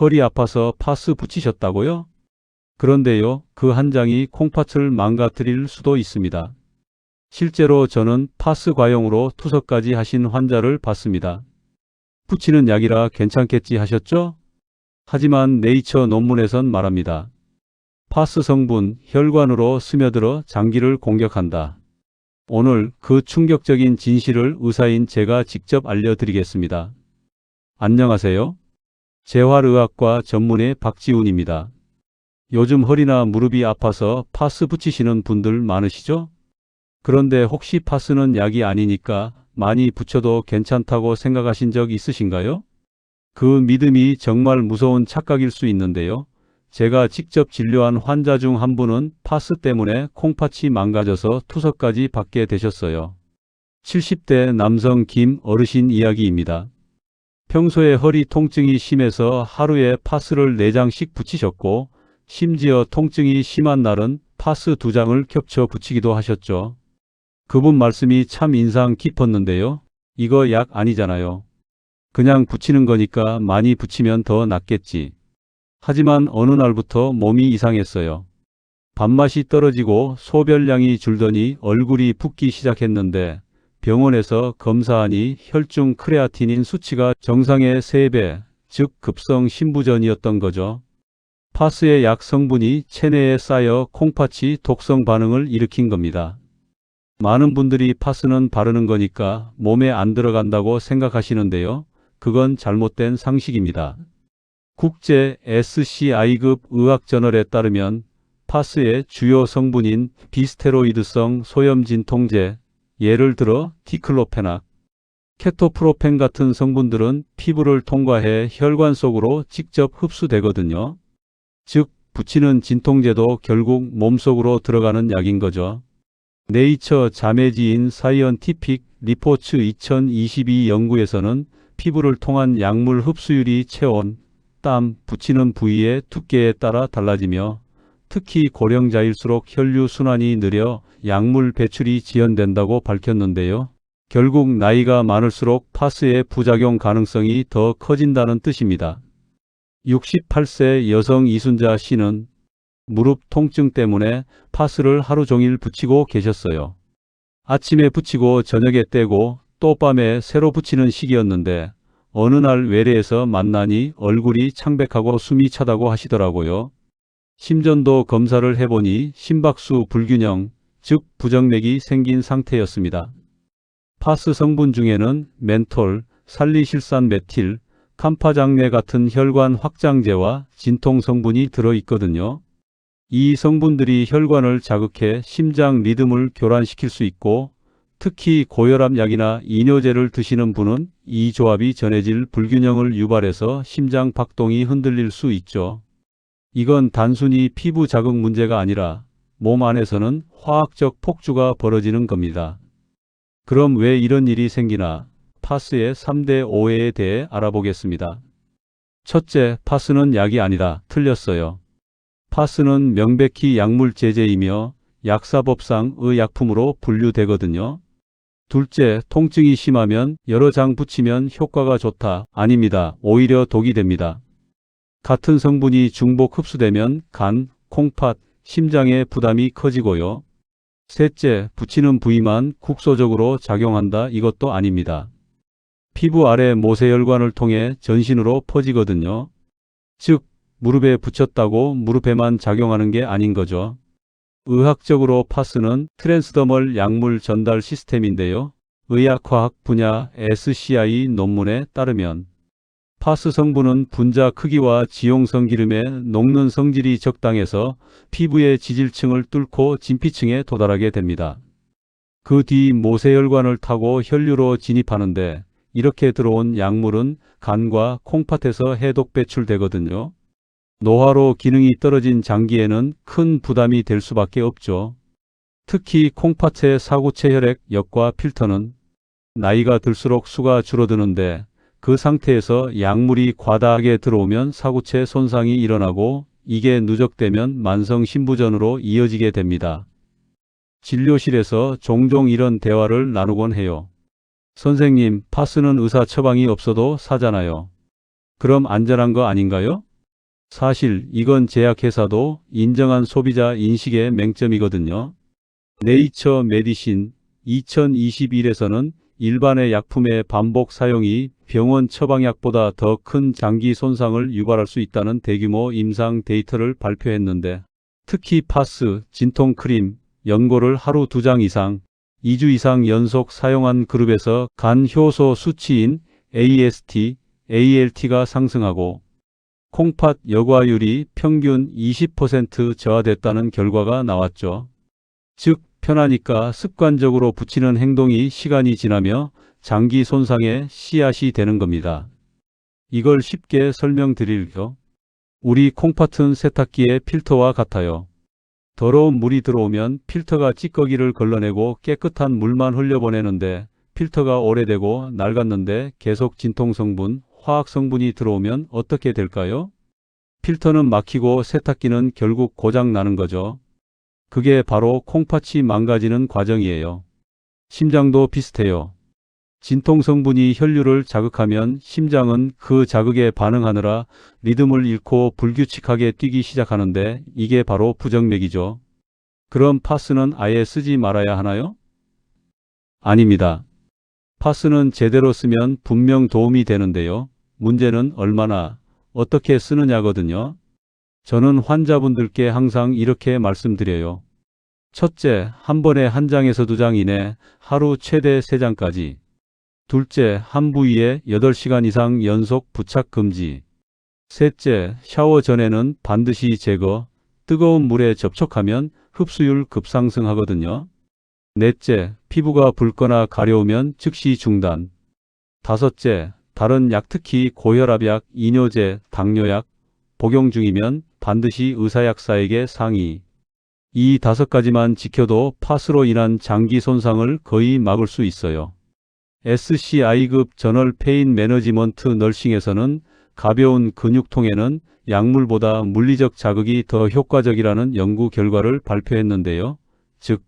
허리 아파서 파스 붙이셨다고요? 그런데요, 그 한 장이 콩팥을 망가뜨릴 수도 있습니다. 실제로 저는 파스 과용으로 투석까지 하신 환자를 봤습니다. 붙이는 약이라 괜찮겠지 하셨죠? 하지만 네이처 논문에선 말합니다. 파스 성분 혈관으로 스며들어 장기를 공격한다. 오늘 그 충격적인 진실을 의사인 제가 직접 알려드리겠습니다. 안녕하세요. 재활의학과 전문의 박지훈입니다. 요즘 허리나 무릎이 아파서 파스 붙이시는 분들 많으시죠? 그런데 혹시 파스는 약이 아니니까 많이 붙여도 괜찮다고 생각하신 적 있으신가요? 그 믿음이 정말 무서운 착각일 수 있는데요. 제가 직접 진료한 환자 중 한 분은 파스 때문에 콩팥이 망가져서 투석까지 받게 되셨어요. 70대 남성 김 어르신 이야기입니다. 평소에 허리 통증이 심해서 하루에 파스를 4장씩 붙이셨고 심지어 통증이 심한 날은 파스 2장을 겹쳐 붙이기도 하셨죠. 그분 말씀이 참 인상 깊었는데요. 이거 약 아니잖아요. 그냥 붙이는 거니까 많이 붙이면 더 낫겠지. 하지만 어느 날부터 몸이 이상했어요. 밥맛이 떨어지고 소변량이 줄더니 얼굴이 붓기 시작했는데 병원에서 검사하니 혈중 크레아티닌 수치가 정상의 3배, 즉 급성 신부전이었던 거죠. 파스의 약 성분이 체내에 쌓여 콩팥이 독성 반응을 일으킨 겁니다. 많은 분들이 파스는 바르는 거니까 몸에 안 들어간다고 생각하시는데요. 그건 잘못된 상식입니다. 국제 SCI급 의학저널에 따르면 파스의 주요 성분인 비스테로이드성 소염 진통제, 예를 들어 디클로페낙, 케토프로펜 같은 성분들은 피부를 통과해 혈관 속으로 직접 흡수되거든요. 즉, 붙이는 진통제도 결국 몸속으로 들어가는 약인 거죠. 네이처 자매지인 사이언티픽 리포츠 2022 연구에서는 피부를 통한 약물 흡수율이 체온, 땀, 붙이는 부위의 두께에 따라 달라지며 특히 고령자일수록 혈류 순환이 느려 약물 배출이 지연된다고 밝혔는데요. 결국 나이가 많을수록 파스의 부작용 가능성이 더 커진다는 뜻입니다. 68세 여성 이순자 씨는 무릎 통증 때문에 파스를 하루 종일 붙이고 계셨어요. 아침에 붙이고 저녁에 떼고 또 밤에 새로 붙이는 시기였는데 어느 날 외래에서 만나니 얼굴이 창백하고 숨이 차다고 하시더라고요. 심전도 검사를 해보니 심박수 불균형, 즉 부정맥이 생긴 상태였습니다. 파스 성분 중에는 멘톨, 살리실산 메틸, 캄파장내 같은 혈관 확장제와 진통 성분이 들어있거든요. 이 성분들이 혈관을 자극해 심장 리듬을 교란시킬 수 있고 특히 고혈압 약이나 이뇨제를 드시는 분은 이 조합이 전해질 불균형을 유발해서 심장 박동이 흔들릴 수 있죠. 이건 단순히 피부 자극 문제가 아니라 몸 안에서는 화학적 폭주가 벌어지는 겁니다. 그럼 왜 이런 일이 생기나 파스의 3대 오해에 대해 알아보겠습니다. 첫째, 파스는 약이 아니다. 틀렸어요. 파스는 명백히 약물 제제이며 약사법상 의약품으로 분류되거든요. 둘째, 통증이 심하면 여러 장 붙이면 효과가 좋다. 아닙니다. 오히려 독이 됩니다. 같은 성분이 중복 흡수되면 간, 콩팥, 심장의 부담이 커지고요. 셋째, 붙이는 부위만 국소적으로 작용한다. 이것도 아닙니다. 피부 아래 모세혈관을 통해 전신으로 퍼지거든요. 즉, 무릎에 붙였다고 무릎에만 작용하는 게 아닌 거죠. 의학적으로 파스는 트랜스더멀 약물 전달 시스템인데요. 의학화학 분야 SCI 논문에 따르면 파스 성분은 분자 크기와 지용성 기름에 녹는 성질이 적당해서 피부의 지질층을 뚫고 진피층에 도달하게 됩니다. 그 뒤 모세혈관을 타고 혈류로 진입하는데 이렇게 들어온 약물은 간과 콩팥에서 해독 배출되거든요. 노화로 기능이 떨어진 장기에는 큰 부담이 될 수밖에 없죠. 특히 콩팥의 사구체 혈액 역과 필터는 나이가 들수록 수가 줄어드는데 그 상태에서 약물이 과다하게 들어오면 사구체 손상이 일어나고 이게 누적되면 만성 신부전으로 이어지게 됩니다. 진료실에서 종종 이런 대화를 나누곤 해요. 선생님, 파스는 의사 처방이 없어도 사잖아요. 그럼 안전한 거 아닌가요? 사실 이건 제약회사도 인정한 소비자 인식의 맹점이거든요. 네이처 메디신 2021에서는 일반의 약품의 반복 사용이 병원 처방약보다 더 큰 장기 손상을 유발할 수 있다는 대규모 임상 데이터를 발표했는데 특히 파스, 진통 크림, 연고를 하루 두장 이상, 2주 이상 연속 사용한 그룹에서 간 효소 수치인 AST, ALT가 상승하고 콩팥 여과율이 평균 20% 저하됐다는 결과가 나왔죠. 즉, 편하니까 습관적으로 붙이는 행동이 시간이 지나며 장기 손상의 씨앗이 되는 겁니다. 이걸 쉽게 설명드릴게요. 우리 콩팥은 세탁기의 필터와 같아요. 더러운 물이 들어오면 필터가 찌꺼기를 걸러내고 깨끗한 물만 흘려보내는데 필터가 오래되고 낡았는데 계속 진통 성분, 화학 성분이 들어오면 어떻게 될까요? 필터는 막히고 세탁기는 결국 고장 나는 거죠. 그게 바로 콩팥이 망가지는 과정이에요. 심장도 비슷해요. 진통 성분이 혈류를 자극하면 심장은 그 자극에 반응하느라 리듬을 잃고 불규칙하게 뛰기 시작하는데 이게 바로 부정맥이죠. 그럼 파스는 아예 쓰지 말아야 하나요? 아닙니다. 파스는 제대로 쓰면 분명 도움이 되는데요. 문제는 얼마나 어떻게 쓰느냐거든요. 저는 환자분들께 항상 이렇게 말씀드려요. 첫째, 한 번에 한 장에서 두 장 이내 하루 최대 세 장까지. 둘째, 한 부위에 8시간 이상 연속 부착 금지. 셋째, 샤워 전에는 반드시 제거, 뜨거운 물에 접촉하면 흡수율 급상승하거든요. 넷째, 피부가 붉거나 가려우면 즉시 중단. 다섯째, 다른 약 특히 고혈압약, 이뇨제, 당뇨약 복용 중이면 반드시 의사약사에게 상의. 이 다섯 가지만 지켜도 파스로 인한 장기 손상을 거의 막을 수 있어요. SCI급 저널 페인 매너지먼트 널싱에서는 가벼운 근육통에는 약물보다 물리적 자극이 더 효과적이라는 연구 결과를 발표했는데요. 즉,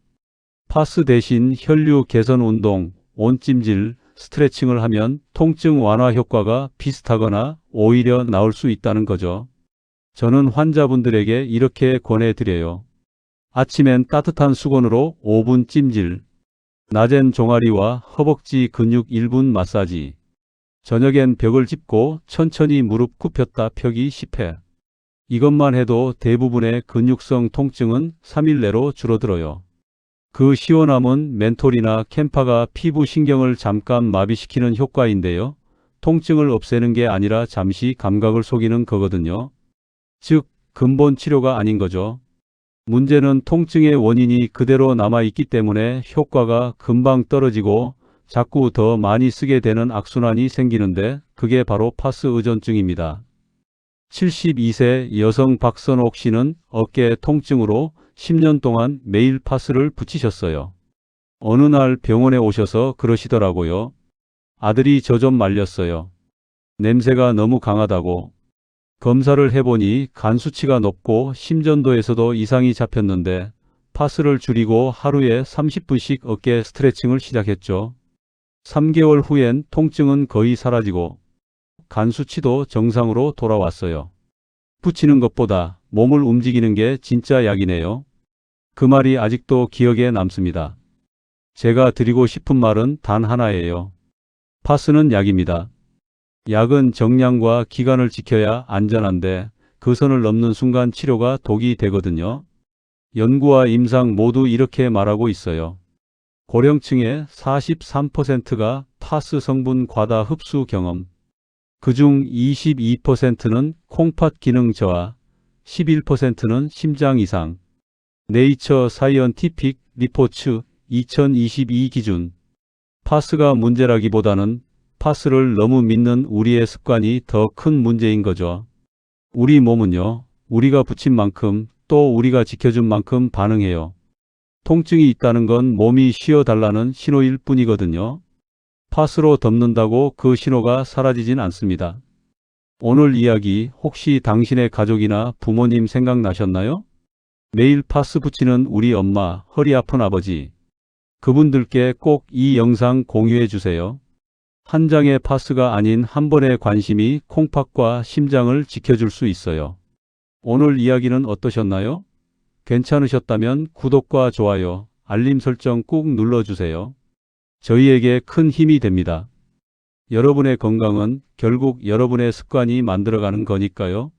파스 대신 혈류 개선 운동, 온찜질, 스트레칭을 하면 통증 완화 효과가 비슷하거나 오히려 나을 수 있다는 거죠. 저는 환자분들에게 이렇게 권해드려요. 아침엔 따뜻한 수건으로 5분 찜질, 낮엔 종아리와 허벅지 근육 1분 마사지, 저녁엔 벽을 짚고 천천히 무릎 굽혔다 펴기 10회. 이것만 해도 대부분의 근육성 통증은 3일 내로 줄어들어요. 그 시원함은 멘톨이나 캠파가 피부 신경을 잠깐 마비시키는 효과인데요. 통증을 없애는 게 아니라 잠시 감각을 속이는 거거든요. 즉, 근본 치료가 아닌 거죠. 문제는 통증의 원인이 그대로 남아있기 때문에 효과가 금방 떨어지고 자꾸 더 많이 쓰게 되는 악순환이 생기는데 그게 바로 파스 의존증입니다. 72세 여성 박선옥 씨는 어깨 통증으로 10년 동안 매일 파스를 붙이셨어요. 어느 날 병원에 오셔서 그러시더라고요. 아들이 저 좀 말렸어요. 냄새가 너무 강하다고. 검사를 해보니 간 수치가 높고 심전도에서도 이상이 잡혔는데 파스를 줄이고 하루에 30분씩 어깨 스트레칭을 시작했죠. 3개월 후엔 통증은 거의 사라지고 간 수치도 정상으로 돌아왔어요. 붙이는 것보다 몸을 움직이는 게 진짜 약이네요. 그 말이 아직도 기억에 남습니다. 제가 드리고 싶은 말은 단 하나예요. 파스는 약입니다. 약은 정량과 기간을 지켜야 안전한데 그 선을 넘는 순간 치료가 독이 되거든요. 연구와 임상 모두 이렇게 말하고 있어요. 고령층의 43%가 파스 성분 과다 흡수 경험, 그중 22%는 콩팥 기능 저하, 11%는 심장 이상. 네이처 사이언티픽 리포츠 2022 기준 파스가 문제라기보다는 파스를 너무 믿는 우리의 습관이 더 큰 문제인 거죠. 우리 몸은요, 우리가 붙인 만큼 또 우리가 지켜준 만큼 반응해요. 통증이 있다는 건 몸이 쉬어달라는 신호일 뿐이거든요. 파스로 덮는다고 그 신호가 사라지진 않습니다. 오늘 이야기 혹시 당신의 가족이나 부모님 생각나셨나요? 매일 파스 붙이는 우리 엄마, 허리 아픈 아버지. 그분들께 꼭 이 영상 공유해 주세요. 한 장의 파스가 아닌 한 번의 관심이 콩팥과 심장을 지켜줄 수 있어요. 오늘 이야기는 어떠셨나요? 괜찮으셨다면 구독과 좋아요, 알림 설정 꾹 눌러주세요. 저희에게 큰 힘이 됩니다. 여러분의 건강은 결국 여러분의 습관이 만들어가는 거니까요.